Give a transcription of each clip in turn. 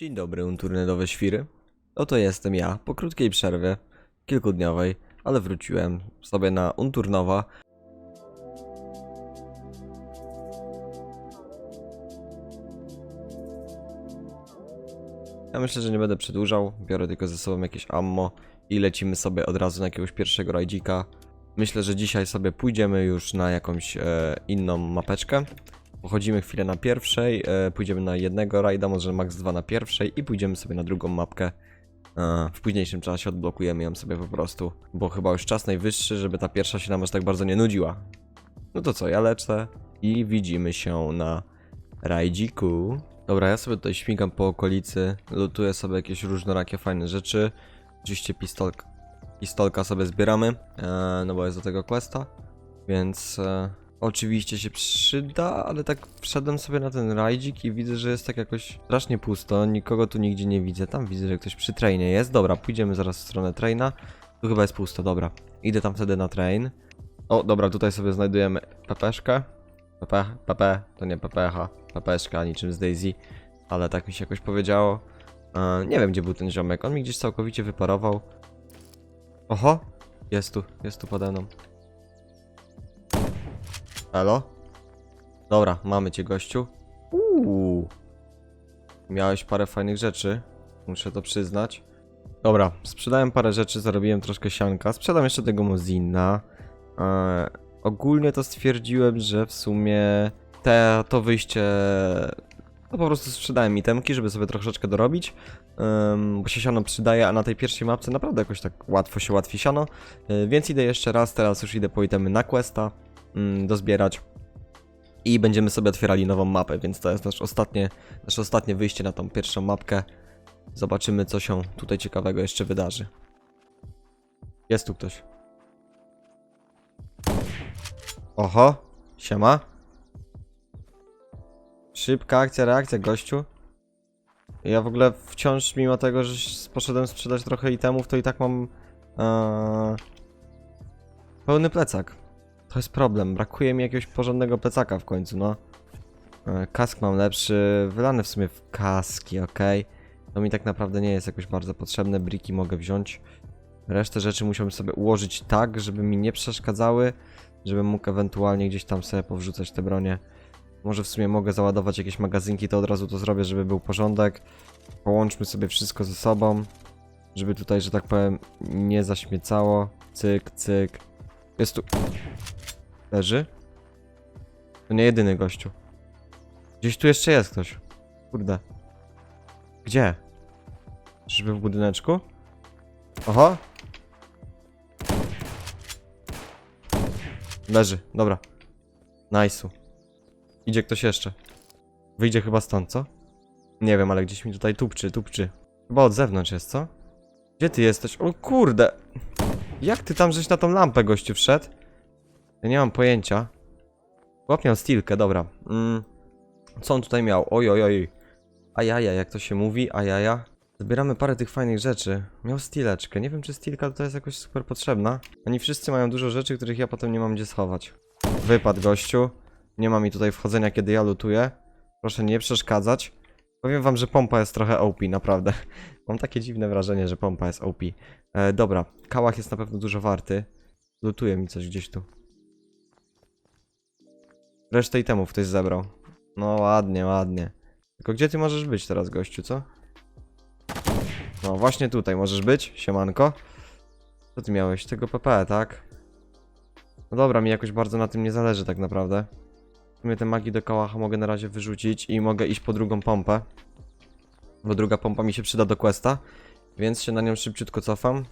Dzień dobry, unturnedowe świry. Oto jestem ja, po krótkiej przerwie, kilkudniowej, ale wróciłem sobie na Unturnowa. Ja myślę, że nie będę przedłużał, biorę tylko ze sobą jakieś ammo i lecimy sobie od razu na jakiegoś pierwszego rajdzika. Myślę, że dzisiaj sobie pójdziemy już na jakąś e, inną mapeczkę. Pochodzimy chwilę na pierwszej, e, pójdziemy na jednego rajda, może max dwa na pierwszej i pójdziemy sobie na drugą mapkę. E, w późniejszym czasie odblokujemy ją sobie po prostu, bo chyba już czas najwyższy, żeby ta pierwsza się nam aż tak bardzo nie nudziła. No to co, ja lecę i widzimy się na rajdziku. Dobra, ja sobie tutaj śmigam po okolicy, lutuję sobie jakieś różnorakie fajne rzeczy. Oczywiście pistolka, pistolka sobie zbieramy, e, no bo jest do tego questa, więc e, oczywiście się przyda, ale tak wszedłem sobie na ten rajdzik i widzę, że jest tak jakoś strasznie pusto, nikogo tu nigdzie nie widzę, tam widzę, że ktoś przy trainie jest, dobra, pójdziemy zaraz w stronę traina, tu chyba jest pusto, dobra, idę tam wtedy na train. O, dobra, tutaj sobie znajdujemy pepeszkę, PP, PP, to nie PPH, PPszka, niczym z Daisy, ale tak mi się jakoś powiedziało. E, nie wiem, gdzie był ten ziomek, on mi gdzieś całkowicie wyparował. Oho, jest tu, jest tu pode mną. Elo? Dobra, mamy cię gościu. Uuu. Miałeś parę fajnych rzeczy, muszę to przyznać. Dobra, sprzedałem parę rzeczy, zarobiłem troszkę sianka. Sprzedam jeszcze tego Mozina. E, ogólnie to stwierdziłem, że w sumie te, to wyjście... No po prostu sprzedałem itemki, żeby sobie troszeczkę dorobić, ym, bo się siano przydaje, a na tej pierwszej mapce naprawdę jakoś tak łatwo się łatwi siano, y, więc idę jeszcze raz, teraz już idę po itemy na questa, dozbierać i będziemy sobie otwierali nową mapę, więc to jest nasz ostatnie, nasze ostatnie wyjście na tą pierwszą mapkę. Zobaczymy, co się tutaj ciekawego jeszcze wydarzy. Jest tu ktoś. Oho, siema. Szybka akcja, reakcja, gościu. Ja w ogóle wciąż, mimo tego, że poszedłem sprzedać trochę itemów, to i tak mam e, pełny plecak. To jest problem, brakuje mi jakiegoś porządnego plecaka w końcu, no. E, kask mam lepszy, wylany w sumie w kaski, ok. To mi tak naprawdę nie jest jakoś bardzo potrzebne, briki mogę wziąć. Resztę rzeczy musiałbym sobie ułożyć tak, żeby mi nie przeszkadzały, żebym mógł ewentualnie gdzieś tam sobie powrzucać te bronie. Może w sumie mogę załadować jakieś magazynki, to od razu to zrobię, żeby był porządek. Połączmy sobie wszystko ze sobą, żeby tutaj, że tak powiem, nie zaśmiecało. Cyk, cyk. Jest tu... Leży? To nie jedyny gościu. Gdzieś tu jeszcze jest ktoś. Kurde. Gdzie? Czyżby w budyneczku? Oho! Leży, dobra. Nice'u. Idzie ktoś jeszcze. Wyjdzie chyba stąd, co? Nie wiem, ale gdzieś mi tutaj tupczy, tupczy. Chyba od zewnątrz jest, co? Gdzie ty jesteś? O kurde! Jak ty tam żeś na tą lampę, gościu, wszedł? Ja nie mam pojęcia. Chłop miał stilkę, dobra. Mm. Co on tutaj miał? Oj, oj, oj. Ajaja, jak to się mówi, ajaja. Zbieramy parę tych fajnych rzeczy. Miał stileczkę. Nie wiem, czy stilka to jest jakoś super potrzebna. Oni wszyscy mają dużo rzeczy, których ja potem nie mam gdzie schować. Wypad, gościu. Nie ma mi tutaj wchodzenia, kiedy ja lutuję. Proszę nie przeszkadzać. Powiem wam, że pompa jest trochę OP, naprawdę. Mam takie dziwne wrażenie, że pompa jest OP. E, dobra, kałach jest na pewno dużo warty. Lutuje mi coś gdzieś tu. Resztę itemów ktoś zebrał. No ładnie, ładnie. Tylko gdzie ty możesz być teraz, gościu, co? No właśnie tutaj możesz być, siemanko. Co ty miałeś? Tego PP, tak? No dobra, mi jakoś bardzo na tym nie zależy tak naprawdę. W sumie te magii do kałacha mogę na razie wyrzucić i mogę iść po drugą pompę. Bo druga pompa mi się przyda do questa. Więc się na nią szybciutko cofam.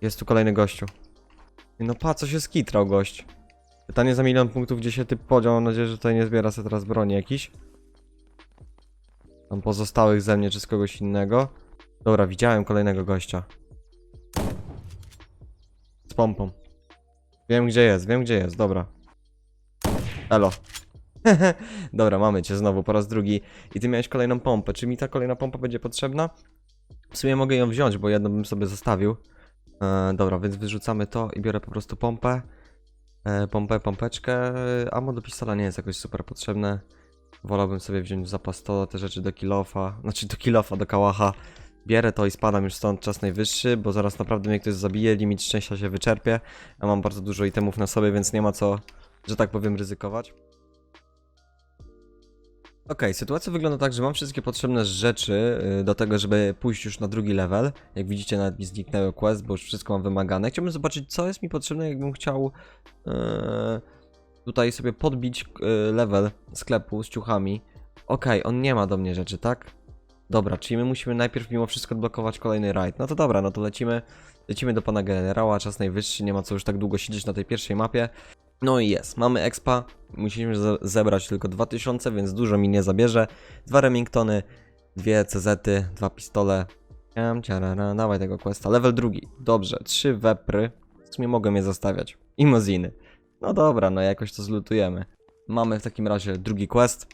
Jest tu kolejny gościu. No pa, co się skitrał gość. Pytanie za milion punktów, gdzie się typ podział. Mam nadzieję, że tutaj nie zbiera sobie teraz broni jakiś. Tam pozostałych ze mnie czy z kogoś innego. Dobra, widziałem kolejnego gościa. Z pompą. Wiem gdzie jest, wiem gdzie jest, dobra. Elo. dobra, mamy cię znowu po raz drugi. I ty miałeś kolejną pompę. Czy mi ta kolejna pompa będzie potrzebna? W sumie mogę ją wziąć, bo jedną bym sobie zostawił. E, dobra, więc wyrzucamy to i biorę po prostu pompę. E, pompę, pompeczkę. Amo do pistola nie jest jakoś super potrzebne. Wolałbym sobie wziąć w zapas to, te rzeczy do kilofa, znaczy do kilofa, do kałacha. Bierę to i spadam już stąd, czas najwyższy, bo zaraz naprawdę mnie ktoś zabije, limit szczęścia się wyczerpie. Ja mam bardzo dużo itemów na sobie, więc nie ma co, że tak powiem, ryzykować. Okej, sytuacja wygląda tak, że mam wszystkie potrzebne rzeczy y, do tego, żeby pójść już na drugi level. Jak widzicie, nawet mi zniknęły quest, bo już wszystko mam wymagane. Chciałbym zobaczyć, co jest mi potrzebne, jakbym chciał yy, tutaj sobie podbić yy, level sklepu z ciuchami. Okej, on nie ma do mnie rzeczy, tak? Dobra, czyli my musimy najpierw mimo wszystko odblokować kolejny raid. No to dobra, no to lecimy, lecimy do pana generała, czas najwyższy, nie ma co już tak długo siedzieć na tej pierwszej mapie. No i jest, mamy expa, musimy ze- zebrać tylko 2000, więc dużo mi nie zabierze. Dwa Remingtony, dwie CZ-y, dwa pistole. Ciarara, dawaj tego questa. Level drugi, dobrze, trzy wepry, w sumie mogę je zostawiać. I moziny. No dobra, no jakoś to zlutujemy. Mamy w takim razie drugi quest.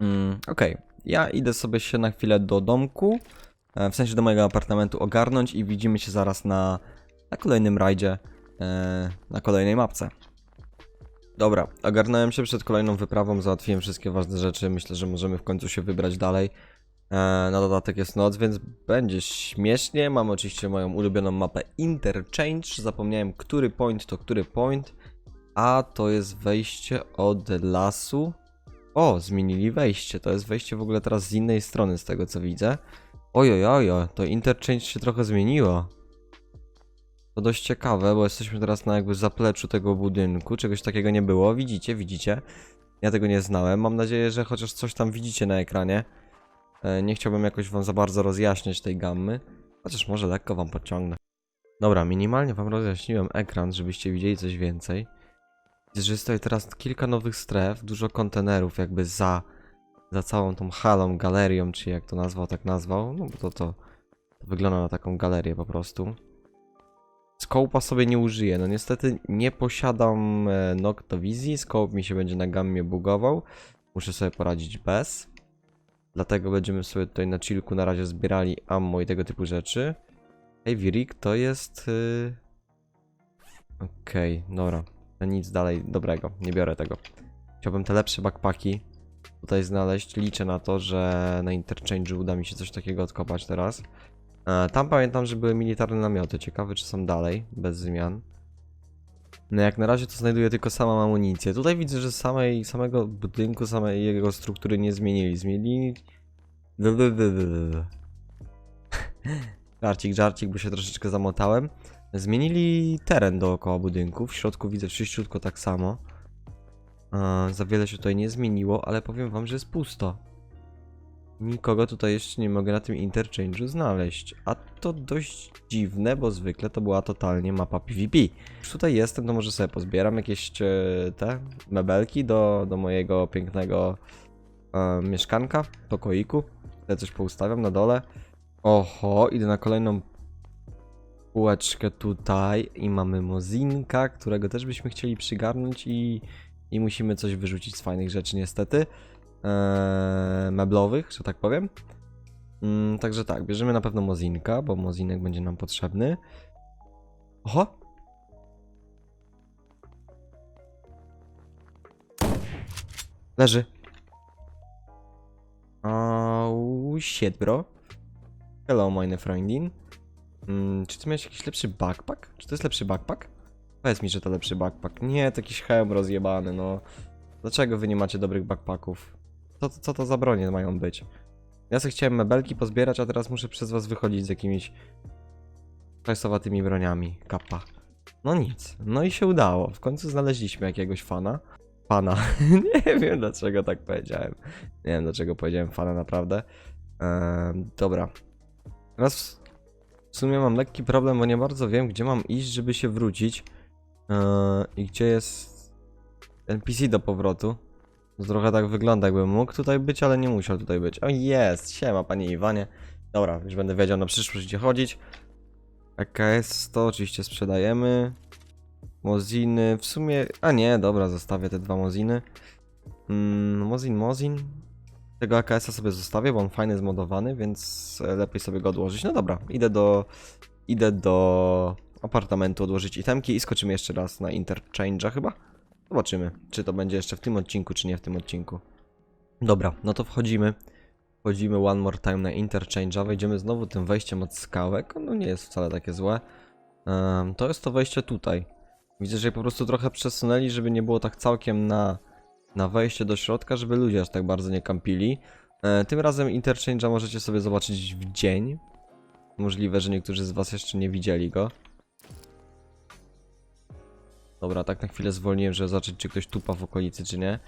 Mm, Okej, ja idę sobie się na chwilę do domku, e, w sensie do mojego apartamentu ogarnąć i widzimy się zaraz na, na kolejnym rajdzie, e, na kolejnej mapce. Dobra, ogarnąłem się przed kolejną wyprawą, załatwiłem wszystkie ważne rzeczy. Myślę, że możemy w końcu się wybrać dalej. E, na dodatek jest noc, więc będzie śmiesznie. Mam oczywiście moją ulubioną mapę Interchange. Zapomniałem, który point to który point. A to jest wejście od lasu. O, zmienili wejście. To jest wejście w ogóle teraz z innej strony, z tego co widzę. Ojojojo, to Interchange się trochę zmieniło. To dość ciekawe, bo jesteśmy teraz na jakby zapleczu tego budynku. Czegoś takiego nie było. Widzicie, widzicie. Ja tego nie znałem. Mam nadzieję, że chociaż coś tam widzicie na ekranie. E, Nie chciałbym jakoś wam za bardzo rozjaśniać tej gammy. Chociaż może lekko wam podciągnę. Dobra, minimalnie wam rozjaśniłem ekran, żebyście widzieli coś więcej. Że jest tutaj teraz kilka nowych stref, dużo kontenerów jakby za, za całą tą halą, galerią, czy jak to nazwał, tak nazwał. No bo to, to, to wygląda na taką galerię po prostu. Scope'a sobie nie użyję. No niestety nie posiadam e, Noctowizji. Scope mi się będzie na gammie bugował. Muszę sobie poradzić bez. Dlatego będziemy sobie tutaj na chillku na razie zbierali ammo i tego typu rzeczy. Heavy Rig to jest... y, Okej, dobra. To nic dalej dobrego. Nie biorę tego. Chciałbym te lepsze backpacki tutaj znaleźć. Liczę na to, że na Interchange'u uda mi się coś takiego odkopać teraz. E, Tam pamiętam, że były militarne namioty. Ciekawe, czy są dalej, bez zmian. No jak na razie to znajduję tylko samą amunicję. Tutaj widzę, że samej, samego budynku, samej jego struktury nie zmienili. Zmienili... Żarcik, żarcik, bo się troszeczkę zamotałem. Zmienili teren dookoła budynku. W środku widzę czyściutko tak samo. E, za wiele się tutaj nie zmieniło, ale powiem wam, że jest pusto. Nikogo tutaj jeszcze nie mogę na tym interchange'u znaleźć. A to dość dziwne, bo zwykle to była totalnie mapa PvP. Już tutaj jestem, to może sobie pozbieram jakieś e, te mebelki do, do mojego pięknego e, mieszkanka, pokoiku. Ja coś poustawiam na dole. Oho, idę na kolejną półeczkę tutaj i mamy mozinka, którego też byśmy chcieli przygarnąć i, i musimy coś wyrzucić z fajnych rzeczy niestety e, meblowych, że tak powiem. Mm, także tak, bierzemy na pewno mozinka, bo mozinek będzie nam potrzebny. Oho! Leży. Oh shit, bro. Hello, meine Freundin. Mm, czy ty miałeś jakiś lepszy backpack? Czy to jest lepszy backpack? Powiedz mi, że to lepszy backpack. Nie, to jakiś hełm rozjebany, no. Dlaczego wy nie macie dobrych backpacków? Co, co to za bronie mają być? Ja sobie chciałem mebelki pozbierać, a teraz muszę przez was wychodzić z jakimiś hajsowatymi broniami. Kappa. No nic. No i się udało. W końcu znaleźliśmy jakiegoś fana. Fana. nie wiem dlaczego tak powiedziałem. Nie wiem dlaczego powiedziałem fana naprawdę. Ehm, dobra. Teraz w sumie mam lekki problem, bo nie bardzo wiem, gdzie mam iść, żeby się wrócić. Eee, I gdzie jest NPC do powrotu. To trochę tak wygląda, jakbym mógł tutaj być, ale nie musiał tutaj być. O jest, siema panie Iwanie. Dobra, już będę wiedział na przyszłość gdzie chodzić. AKS to oczywiście sprzedajemy. Moziny, w sumie... A nie, dobra, zostawię te dwa moziny. Mm, mozin, mozin. Tego AKS-a sobie zostawię, bo on fajny, zmodowany, więc lepiej sobie go odłożyć. No dobra, idę do... Idę do apartamentu odłożyć itemki i skoczymy jeszcze raz na Interchange'a chyba. Zobaczymy, czy to będzie jeszcze w tym odcinku, czy nie w tym odcinku. Dobra, no to wchodzimy. Wchodzimy one more time na interchange'a. Wejdziemy znowu tym wejściem od skałek. No nie jest wcale takie złe. Em, to jest to wejście tutaj. Widzę, że je po prostu trochę przesunęli, żeby nie było tak całkiem na, na wejście do środka, żeby ludzie aż tak bardzo nie kampili. E, tym razem interchange'a możecie sobie zobaczyć w dzień. Możliwe, że niektórzy z was jeszcze nie widzieli go. Dobra, tak na chwilę zwolniłem, żeby zobaczyć, czy ktoś tupa w okolicy, czy nie.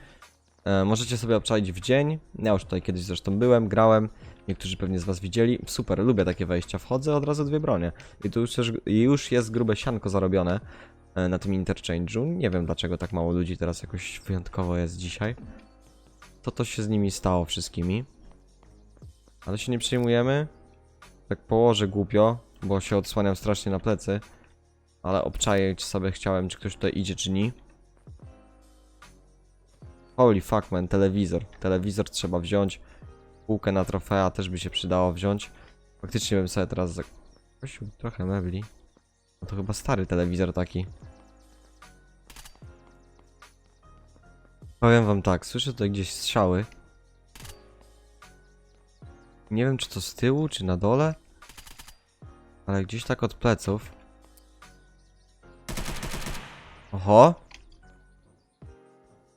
E, możecie sobie obczaić w dzień. Ja już tutaj kiedyś zresztą byłem, grałem. Niektórzy pewnie z was widzieli. Super, lubię takie wejścia. Wchodzę od razu dwie bronie. I tu już, też, już jest grube sianko zarobione e, na tym interchange'u. Nie wiem dlaczego tak mało ludzi teraz jakoś wyjątkowo jest dzisiaj. To to się z nimi stało wszystkimi. Ale się nie przejmujemy. Tak położę głupio, bo się odsłaniam strasznie na plecy. Ale obczaić sobie chciałem, czy ktoś tutaj idzie, czy nie. Holy fuck man, telewizor. Telewizor trzeba wziąć. Półkę na trofea też by się przydało wziąć. Faktycznie bym sobie teraz zakosił trochę mebli. No to chyba stary telewizor taki. Powiem wam tak, słyszę tutaj gdzieś strzały. Nie wiem czy to z tyłu, czy na dole. Ale gdzieś tak od pleców. Oho.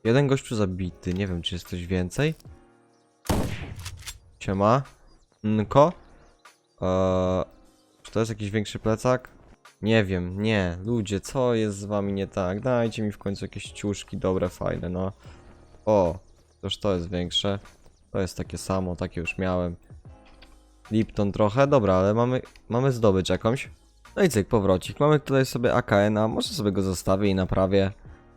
Jeden gościu zabity, nie wiem czy jest coś więcej. Siema. Nko. Eee, czy to jest jakiś większy plecak? Nie wiem, nie. Ludzie, co jest z wami nie tak? Dajcie mi w końcu jakieś ciuszki dobre, fajne, no. O, toż to jest większe. To jest takie samo, takie już miałem. Lipton trochę, dobra, ale mamy, mamy zdobycz jakąś. No i cyk, powrocik. Mamy tutaj sobie AKN, a może sobie go zostawię i naprawię.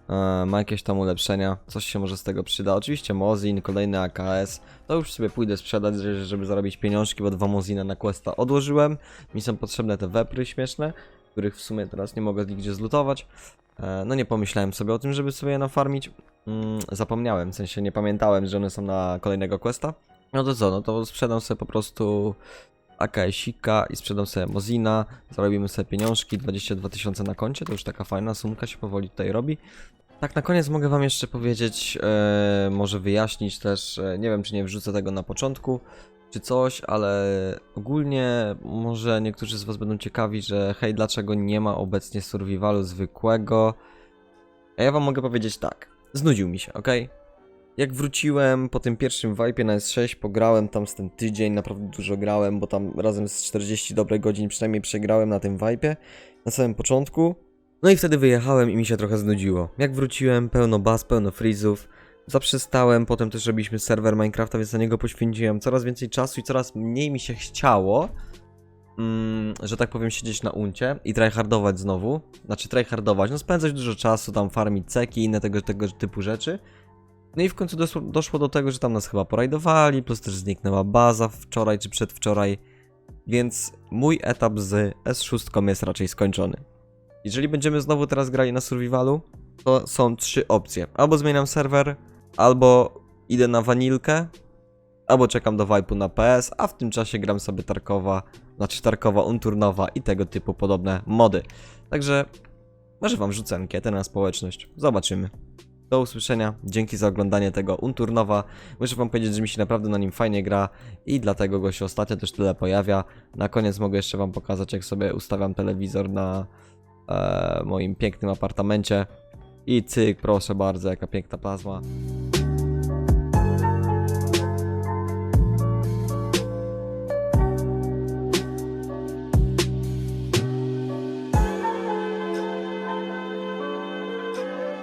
E, ma jakieś tam ulepszenia, coś się może z tego przyda. Oczywiście Mozin, kolejny AKS. To już sobie pójdę sprzedać, że- żeby zarobić pieniążki, bo dwa Moziny na Questa odłożyłem. Mi są potrzebne te wepry śmieszne, których w sumie teraz nie mogę nigdzie zlutować. E, no nie pomyślałem sobie o tym, żeby sobie je nafarmić. Mm, zapomniałem, w sensie nie pamiętałem, że one są na kolejnego Questa. No to co, no to sprzedam sobie po prostu AKS-ika i sprzedam sobie Mozina, zarobimy sobie pieniążki, 22 tysiące na koncie, to już taka fajna sumka się powoli tutaj robi. Tak, na koniec mogę wam jeszcze powiedzieć, e, może wyjaśnić też, e, nie wiem czy nie wrzucę tego na początku, czy coś, ale ogólnie może niektórzy z was będą ciekawi, że hej, dlaczego nie ma obecnie survivalu zwykłego. A ja wam mogę powiedzieć tak, znudził mi się, ok? Jak wróciłem po tym pierwszym wipe na S6, pograłem tam z ten tydzień, naprawdę dużo grałem, bo tam razem z 40 dobrych godzin przynajmniej przegrałem na tym wipe na samym początku. No i wtedy wyjechałem i mi się trochę znudziło. Jak wróciłem, pełno baz, pełno freezów, zaprzestałem, potem też robiliśmy serwer Minecrafta, więc na niego poświęciłem coraz więcej czasu i coraz mniej mi się chciało, mm, że tak powiem, siedzieć na uncie i tryhardować znowu. Znaczy tryhardować, no spędzać dużo czasu, tam farmić ceki i inne tego, tego typu rzeczy. No i w końcu doszło, doszło do tego, że tam nas chyba porajdowali, plus też zniknęła baza wczoraj czy przedwczoraj, więc mój etap z S6 jest raczej skończony. Jeżeli będziemy znowu teraz grali na survivalu, to są trzy opcje. Albo zmieniam serwer, albo idę na wanilkę, albo czekam do Vipe'u na PS, a w tym czasie gram sobie Tarkowa, znaczy Tarkowa, Unturnowa i tego typu podobne mody. Także może wam rzucę ankietę na społeczność. Zobaczymy. Do usłyszenia. Dzięki za oglądanie tego Unturnowa. Muszę wam powiedzieć, że mi się naprawdę na nim fajnie gra i dlatego go się ostatnio też tyle pojawia. Na koniec mogę jeszcze wam pokazać, jak sobie ustawiam telewizor na e, moim pięknym apartamencie. I cyk, proszę bardzo, jaka piękna plazma.